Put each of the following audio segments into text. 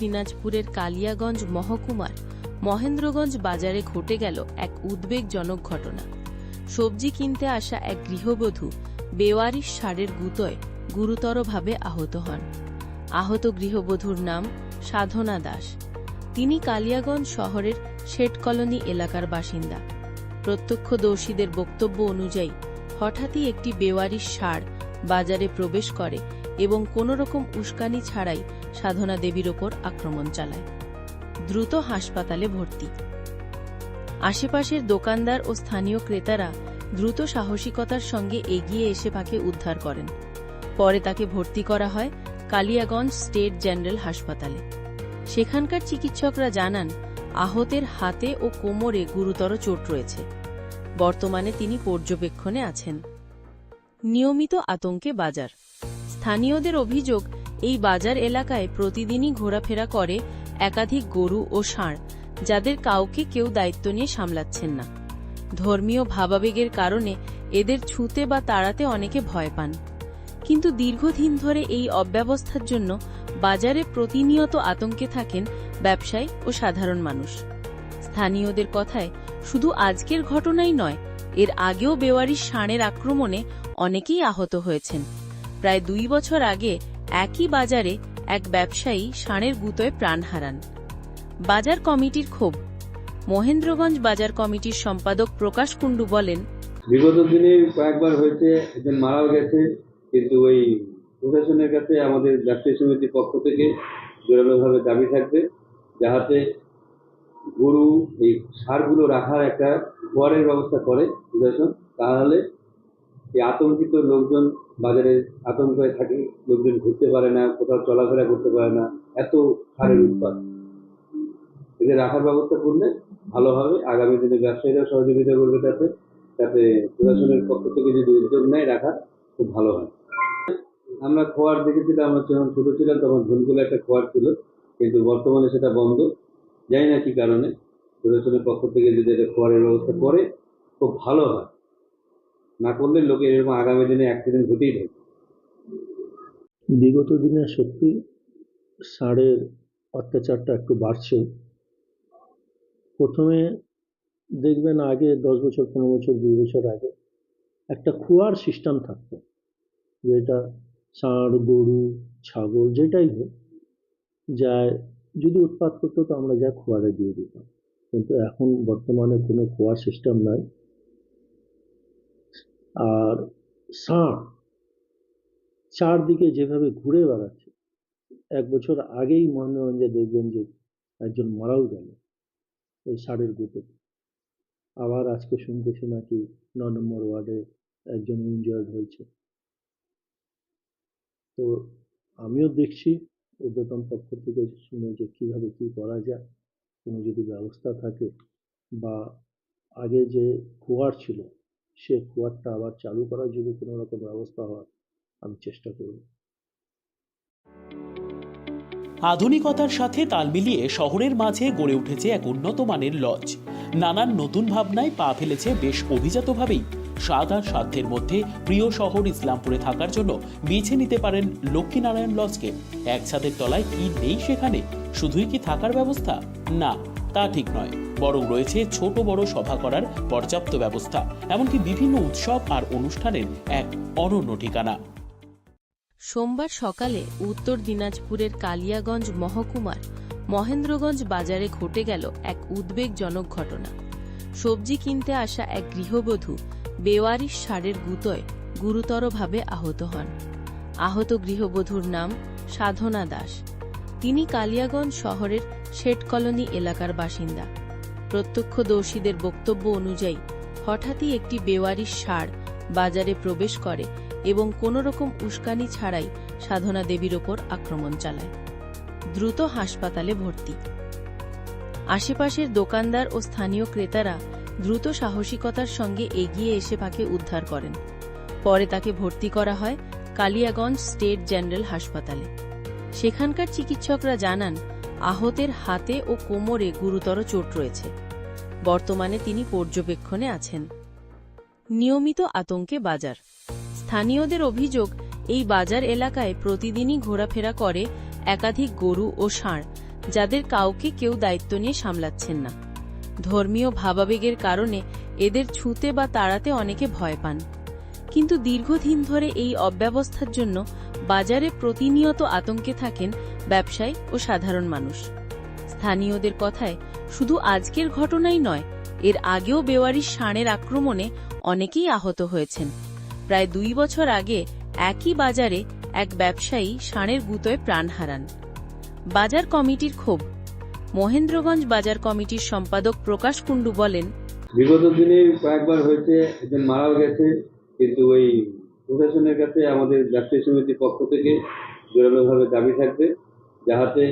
দিনাজপুরের কালিয়াগঞ্জ মহকুমার মহেন্দ্রগঞ্জ বাজারে ঘটে গেল এক উদ্বেগজনক ঘটনা। সবজি কিনতে আসা এক গৃহবধূ বেওয়ারিশ সারের গুতোয় গুরুতরভাবে আহত হন। আহত গৃহবধূর নাম সাধনা দাস। তিনি কালিয়াগঞ্জ শহরের শেঠ কলোনি এলাকার বাসিন্দা। প্রত্যক্ষদর্শীদের বক্তব্য অনুযায়ী, হঠাৎই একটি বেওয়ারিশ সার বাজারে প্রবেশ করে এবং কোনো রকম উস্কানি ছাড়াই সাধনা দেবীর ওপর আক্রমণ চালায়। দ্রুত হাসপাতালে ভর্তি। আশেপাশের দোকানদার ও স্থানীয় ক্রেতারা দ্রুত সাহসিকতার সঙ্গে এগিয়ে এসে তাকে উদ্ধার করেন। পরে তাকে ভর্তি করা হয় কালিয়াগঞ্জ স্টেট জেনারেল হাসপাতালে। সেখানকার চিকিৎসকরা জানান, আহতের হাতে ও কোমরে গুরুতর চোট রয়েছে। বর্তমানে তিনি পর্যবেক্ষণে আছেন। নিয়মিত আতঙ্কে বাজার। স্থানীয়দের অভিযোগ এই বাজার এলাকায় প্রতিদিনই ঘোরাফেরা করে একাধিক গরু ও ষাঁড়, যাদের কাউকে কেউ দায়িত্ব নিয়ে সামলাচ্ছেন না। ধর্মীয় ভাবাবেগের কারণে এদের ছুঁতে বা তাড়াতে অনেকে ভয় পান। কিন্তু দীর্ঘদিন ধরে এই অব্যবস্থার জন্য বাজারে প্রতিনিয়ত আতঙ্কে থাকেন ব্যবসায়ী ও সাধারণ মানুষ। স্থানীয়দের কথায়, শুধু আজকের ঘটনাই নয়, এর আগেও বেওয়ারিশ ষাঁড়ের আক্রমণে অনেকেই আহত হয়েছেন। প্রায় দুই বছর আগে একই বাজারে এক ব্যবসায়ী ষাঁড়ের গুতোয় প্রাণ হারান। বাজার কমিটির ক্ষোভ। মহেন্দ্রগঞ্জ বাজার কমিটির সম্পাদক প্রকাশ কুণ্ডু বলেন, বিগত দিনে কয়েকবার হয়েছে, একজন মারাও গেছে, কিন্তু ওই প্রশাসনের কাছে আমাদের ব্যবসায়ী সমিতির পক্ষ থেকে জোরালোভাবে দাবি থাকবে, যাহাতে গরু, এই সারগুলো রাখার একটা ফোয়ারের ব্যবস্থা করে প্রশাসন, তাহলে এই আতঙ্কিত লোকজন বাজারে আতঙ্ক হয়ে থাকে লোকজন ঘুরতে পারে না কোথাও চলাফেরা করতে পারে না এত সারের উৎপাদ এদের রাখার ব্যবস্থা করলে ভালো হবে। আগামী দিনে ব্যবসায়ীরা সহযোগিতা করবে তাতে। যাতে প্রশাসনের পক্ষ থেকে যদি উদ্যোগ নেয় রাখা খুব ভালো হয়। আমরা খোয়ার দেখেছিলাম আমরা যখন ছোটো ছিলাম তখন ধনকুলে একটা খোয়ার ছিল কিন্তু বর্তমানে সেটা বন্ধ। জানি না কি কারণে। প্রশাসনের পক্ষ থেকে যদি এটা খোয়ারের ব্যবস্থা করে খুব ভালো হয়। না করলে লোকে এরকম আগামী দিনে অ্যাক্সিডেন্ট ঘটেই থাকে বিগত দিনে সত্যি ষাঁড়ের অত্যাচারটা একটু বাড়ছে। প্রথমে দেখবেন আগে দশ বছর, পনেরো বছর, দুই বছর আগে একটা খোয়ার সিস্টেম থাকতো, যেটা ষাঁড়, গরু, ছাগল যেটাই হোক যায় যদি উৎপাত করতো তো আমরা যা খোয়ারে দিয়ে দিতাম। কিন্তু এখন বর্তমানে কোনো খোয়ার সিস্টেম নাই। আর ষাঁড়, চারদিকে যেভাবে ঘুরে বেড়াচ্ছে, এক বছর আগেই মহেন্দ্রগঞ্জে দেখবেন যে একজন মারাও গেল এই ষাঁড়ের গুঁতো আবার আজকে শুনতেছি নাকি ন নম্বর ওয়ার্ডে একজন ইনজয়ার্ড হয়েছে। তো আমিও দেখছি, উদ্যতন পক্ষ থেকে শুনে যে কীভাবে কী করা যায়, কোনো যদি ব্যবস্থা থাকে বা আগে যে কুয়ার ছিল সে কুয়ারটা আবার চালু করার যদি কোনো রকম ব্যবস্থা হয়, আমি চেষ্টা করব। আধুনিকতার সাথে তাল মিলিয়ে শহরের মাঝে গড়ে উঠেছে এক উন্নত মানের লজ। নানান নতুন ভাবনায় পা ফেলেছে বেশ অভিজাতভাবেই। স্বাদ আর সাধ্যের মধ্যে প্রিয় শহর ইসলামপুরে থাকার জন্য বেছে নিতে পারেন লক্ষ্মীনারায়ণ লজকে। এক ছাদের তলায় কি নেই সেখানে? শুধুই কি থাকার ব্যবস্থা? না। তা ঠিক নয়, বরং রয়েছে ছোট বড় সভা করার পর্যাপ্ত ব্যবস্থা, এমনকি বিভিন্ন উৎসব আর অনুষ্ঠানের এক অনন্য ঠিকানা। সোমবার সকালে উত্তর দিনাজপুরের কালিয়াগঞ্জ মহকুমার মহেন্দ্রগঞ্জ বাজারে ঘটে গেল এক উদ্বেগজনক ঘটনা। সবজি কিনতে আসা এক গৃহবধূ বেওয়ারিশ সারের গুতোয় গুরুতরভাবে আহত হন। আহত গৃহবধূর নাম সাধনা দাস। তিনি কালিয়াগঞ্জ শহরের শেঠ কলোনি এলাকার বাসিন্দা। প্রত্যক্ষদর্শীদের বক্তব্য অনুযায়ী, হঠাৎই একটি বেওয়ারিশ ষাঁড় বাজারে প্রবেশ করে এবং কোনো রকম উস্কানি ছাড়াই সাধনা দেবীর ওপর আক্রমণ চালায়। দ্রুত হাসপাতালে ভর্তি। আশেপাশের দোকানদার ও স্থানীয় ক্রেতারা দ্রুত সাহসিকতার সঙ্গে এগিয়ে এসে তাকে উদ্ধার করেন। পরে তাকে ভর্তি করা হয় কালিয়াগঞ্জ স্টেট জেনারেল হাসপাতালে। সেখানকার চিকিৎসকরা জানান আহতের হাতে ও কোমরে গুরুতর চোট রয়েছে। বর্তমানে তিনি পর্যবেক্ষণে আছেন। নিয়মিত আতঙ্কে বাজার। স্থানীয়দের অভিযোগ, এই বাজার এলাকায় প্রতিদিনই ঘোরাফেরা করে একাধিক গরু ও ষাঁড়, যাদের কাউকে কেউ দায়িত্ব নিয়ে সামলাচ্ছেন না। ধর্মীয় ভাবাবেগের কারণে এদের ছুঁতে বা তাড়াতে অনেকে ভয় পান। কিন্তু দীর্ঘদিন ধরে এই অব্যবস্থার জন্য বাজারে প্রতিনিয়ত আতঙ্কে থাকেন ব্যবসায়ী ও সাধারণ মানুষ। স্থানীয়দের কথায়, শুধু আজকের ঘটনাই নয়, এর আগেও বেওয়ারির ষাঁড়ের আক্রমণে অনেকেই আহত হয়েছেন। প্রায় দুই বছর আগে একই বাজারে এক ব্যবসায়ী ষাঁড়ের গুতোয় প্রাণ হারান। বাজার কমিটির ক্ষোভ। মহেন্দ্রগঞ্জ বাজার কমিটির সম্পাদক প্রকাশ কুণ্ডু বলেন, বিগত দিনে কয়েকবার হয়েছে, একজন মারাও গেছে, কিন্তু ওই প্রশাসনের কাছে আমাদের ব্যবসায়ী সমিতির পক্ষ থেকে জোরালোভাবে দাবি থাকবে। যাহাতে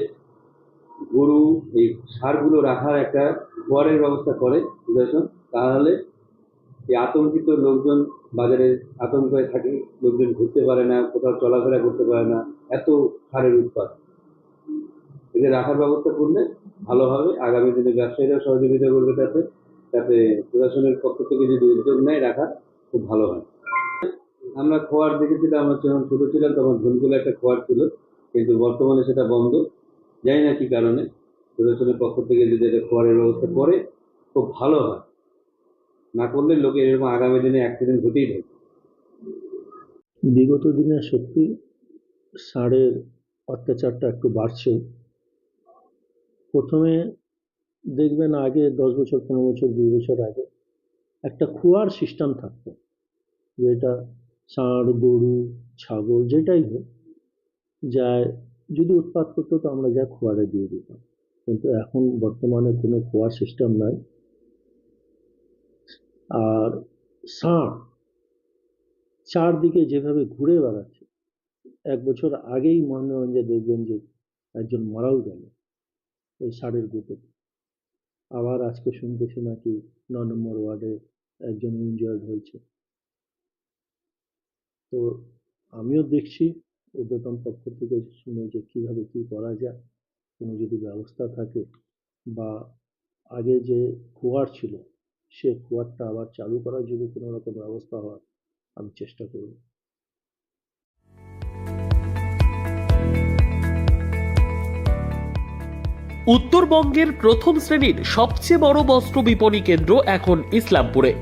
গরু এই সারগুলো রাখার একটা ঘরের ব্যবস্থা করে প্রশাসন তাহলে এই আতঙ্কিত লোকজন বাজারে আতঙ্ক হয়ে থাকে, লোকজন ঘুরতে পারে না, কোথাও চলাফেরা করতে পারে না, এত সারের উৎপাদ এদের রাখার ব্যবস্থা করলে ভালো হবে, আগামী দিনে ব্যবসায়ীরা সহযোগিতা করবে তাতে যাতে প্রশাসনের পক্ষ থেকে যদি উদ্যোগ নেয় রাখা, খুব ভালো হয়। আমরা খোয়ার দেখেছিলাম, আমরা যখন ছোটো ছিলাম, তখন ধনকুলে একটা খোয়ার ছিল। কিন্তু বর্তমানে সেটা বন্ধ। জানি না কি কারণে। প্রশাসনের পক্ষ থেকে যদি এটা খোয়ারের ব্যবস্থা করে, খুব ভালো হয়। না করলে লোকে এরকম আগামী দিনে অ্যাক্সিডেন্ট হতেই থাকে বিগত দিনে সত্যি ষাঁড়ের অত্যাচারটা একটু বাড়ছে। প্রথমে দেখবেন আগে দশ বছর, পনেরো বছর, দুই বছর আগে একটা খোয়ার সিস্টেম থাকতো। যেটা ষাঁড় গরু, ছাগল, যেটাই হোক যায়। যদি উৎপাত করতো তো আমরা যা খোয়ারে দিয়ে দিতাম। কিন্তু এখন বর্তমানে কোনো খোয়ার সিস্টেম নাই। আর ষাঁড় চারদিকে যেভাবে ঘুরে বেড়াচ্ছে, এক বছর আগেই মহেন্দ্রগঞ্জে দেখবেন যে একজন মারাও গেল ওই ষাঁড়ের গুঁতো। আবার আজকে শুনতেছি নাকি ন নম্বর ওয়ার্ডে একজন ইনজিয়ার্ড হয়েছে। তো আমিও দেখছি উদ্যতন পক্ষ থেকে শুনে যে কীভাবে কী করা যায়, কোনো যদি ব্যবস্থা থাকে বা আগে যে কুয়ার ছিল, সে কুয়ারটা আবার চালু করার যদি কোনো রকম ব্যবস্থা হয়, আমি চেষ্টা করব। উত্তরবঙ্গের প্রথম শ্রেণির সবচেয়ে বড় বস্ত্র বিপণী কেন্দ্র এখন ইসলামপুরে।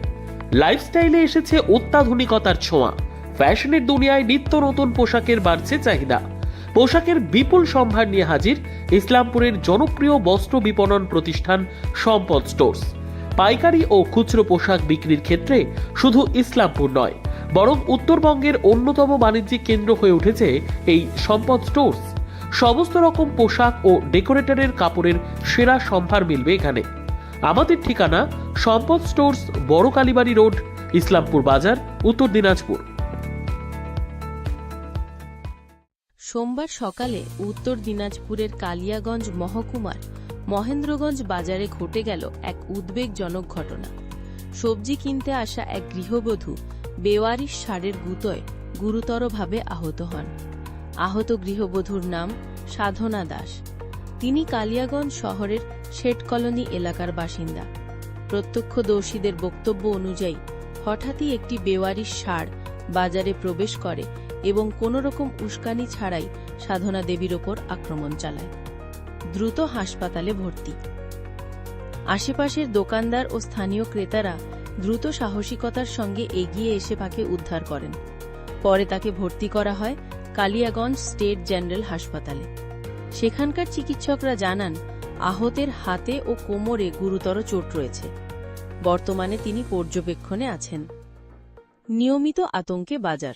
লাইফস্টাইলে এসেছে অত্যাধুনিকতার ছোঁয়া। ফ্যাশনের দুনিয়ায় নিত্য নতুন পোশাকের বাড়ছে চাহিদা। পোশাকের বিপুল সম্ভার নিয়ে হাজির ইসলামপুরের জনপ্রিয় বস্ত্র বিপণন প্রতিষ্ঠান সম্পদ স্টোর্স। পাইকারি ও খুচরো পোশাক বিক্রির ক্ষেত্রে শুধু ইসলামপুর নয়, বরং উত্তরবঙ্গের অন্যতম বাণিজ্যিক কেন্দ্র হয়ে উঠেছে এই সম্পদ স্টোর্স। সমস্ত রকম পোশাক ও ডেকোরেটরের কাপড়ের সেরা সম্ভার মিলবে এখানে। আমাদের ঠিকানা সম্পদ স্টোর্স বড় কালীবাড়ি রোড, ইসলামপুর বাজার, উত্তর দিনাজপুর। সোমবার সকালে উত্তর দিনাজপুরের কালিয়াগঞ্জ মহকুমার মহেন্দ্রগঞ্জ বাজারে ঘটে গেল এক উদ্বেগজনক ঘটনা। সবজি কিনতে আসা এক গৃহবধূ বেওয়ারিশ সারের গুতোয় গুরুতরভাবে আহত হন। আহত গৃহবধূর নাম সাধনা দাস। তিনি কালিয়াগঞ্জ শহরের শেঠ কলোনি এলাকার বাসিন্দা। প্রত্যক্ষদর্শীদের বক্তব্য অনুযায়ী হঠাৎই একটি বেওয়ারিশ সার বাজারে প্রবেশ করে এবং কোনো রকম উস্কানি ছাড়াই সাধনা দেবীর ওপর আক্রমণ চালায়। দ্রুত হাসপাতালে ভর্তি। আশেপাশের দোকানদার ও স্থানীয় ক্রেতারা দ্রুত সাহসিকতার সঙ্গে এগিয়ে এসে তাকে উদ্ধার করেন। পরে তাকে ভর্তি করা হয় কালিয়াগঞ্জ স্টেট জেনারেল হাসপাতালে। সেখানকার চিকিৎসকরা জানান, আহতের হাতে ও কোমরে গুরুতর চোট রয়েছে। বর্তমানে তিনি পর্যবেক্ষণে আছেন। নিয়মিত আতঙ্কে বাজার।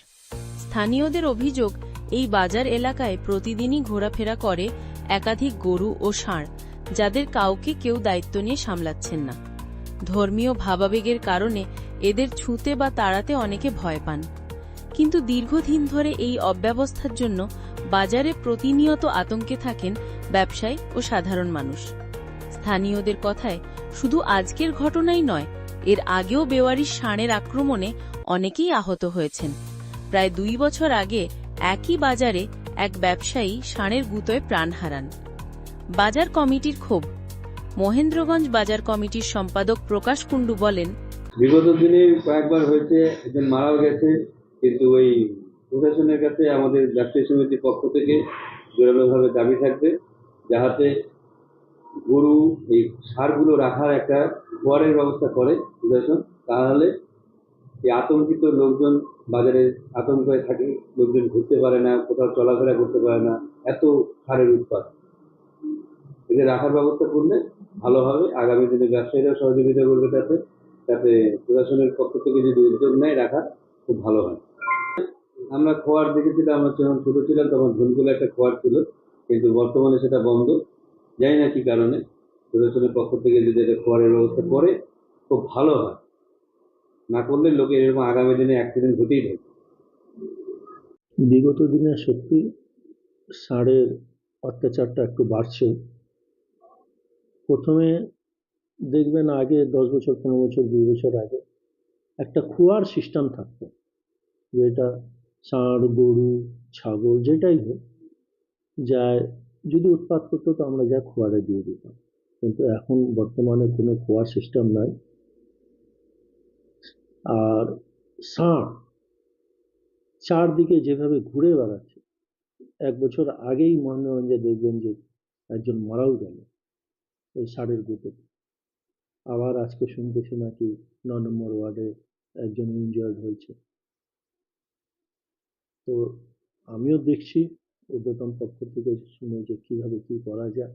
স্থানীয়দের অভিযোগ, এই বাজার এলাকায় প্রতিদিনই ঘোরাফেরা করে একাধিক গরু ও ষাঁড়, যাদের কাউকে কেউ দায়িত্ব নিয়ে সামলাচ্ছেন না। ধর্মীয় ভাবাবেগের কারণে এদের ছুঁতে বা তাড়াতে অনেকে ভয় পান। কিন্তু দীর্ঘদিন ধরে এই অব্যবস্থার জন্য বাজারে প্রতিনিয়ত আতঙ্কে থাকেন ব্যবসায়ী ও সাধারণ মানুষ। স্থানীয়দের কথায়, শুধু আজকের ঘটনাই নয়, এর আগেও বেওয়ারির ষাঁড়ের আক্রমণে অনেকেই আহত হয়েছেন। প্রায় দুই বছর আগে একই বাজারে এক ব্যবসায়ী ষাঁড়ের গুতোয় প্রাণ হারান। বাজার কমিটির ক্ষোভ। মহেন্দ্রগঞ্জ বাজার কমিটির সম্পাদক প্রকাশ কুণ্ডু বলেন, বিগত দিনে কয়েকবার হয়েছে, একজন মারাও গেছে, কিন্তু ওই প্রশাসনের কাছে আমাদের ব্যবসায়ী সমিতির পক্ষ থেকে জোরালোভাবে দাবি থাকবে, যাহাতে গরু, এই সারগুলো রাখার একটা খোয়ারের ব্যবস্থা করে প্রশাসন, তাহলে এই আতঙ্কিত লোকজন বাজারে আতঙ্কে থাকে, লোকজন ঘুরতে পারে না, কোথাও চলাফেরা করতে পারে না, এত সারের উৎপাদ এদের রাখার ব্যবস্থা করলে ভালো হবে, আগামী দিনে ব্যবসায়ীরাও সহযোগিতা করবে তাতে তাতে প্রশাসনের পক্ষ থেকে যদি উদ্যোগ নেয় রাখা, খুব ভালো হয়। আমরা খোয়ার দেখেছিলাম, আমরা যখন ছোটো ছিলাম তখন ধনকুলে একটা খোয়ার ছিল, কিন্তু বর্তমানে সেটা বন্ধ। জানি না কি কারণে, প্রশাসনের পক্ষ থেকে যদি এটা খোয়ারের ব্যবস্থা করে, খুব ভালো হয়। না করলে লোকের এরকম আগামী দিনে অ্যাক্সিডেন্ট ঘটেই থাকে বিগত দিনে সত্যি ষাঁড়ের অত্যাচারটা একটু বাড়ছে। প্রথমে দেখবেন আগে দশ বছর, পনেরো বছর, দুই বছর আগে একটা খোয়ার সিস্টেম থাকতো যেটা ষাঁড়, গরু, ছাগল যেটাই হোক যায় যদি উৎপাত করতো তো আমরা যা খোয়ারে দিয়ে দিতাম। কিন্তু এখন বর্তমানে কোনো খোয়ার সিস্টেম নাই। আর ষাঁড়, চারদিকে যেভাবে ঘুরে বেড়াচ্ছে, এক বছর আগেই মহেন্দ্রগঞ্জে দেখবেন যে একজন মারাও গেল এই ষাঁড়ের গুঁতোতে আবার আজকে শুনতেছি নাকি ন নম্বর ওয়ার্ডে একজন ইনজয়ার্ড হয়েছে। তো আমিও দেখছি, উদ্যতন পক্ষ থেকে শুনে যে কীভাবে কী করা যায়,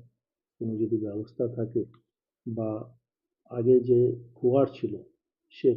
কোনো যদি ব্যবস্থা থাকে বা আগে যে কুয়ার ছিল, সে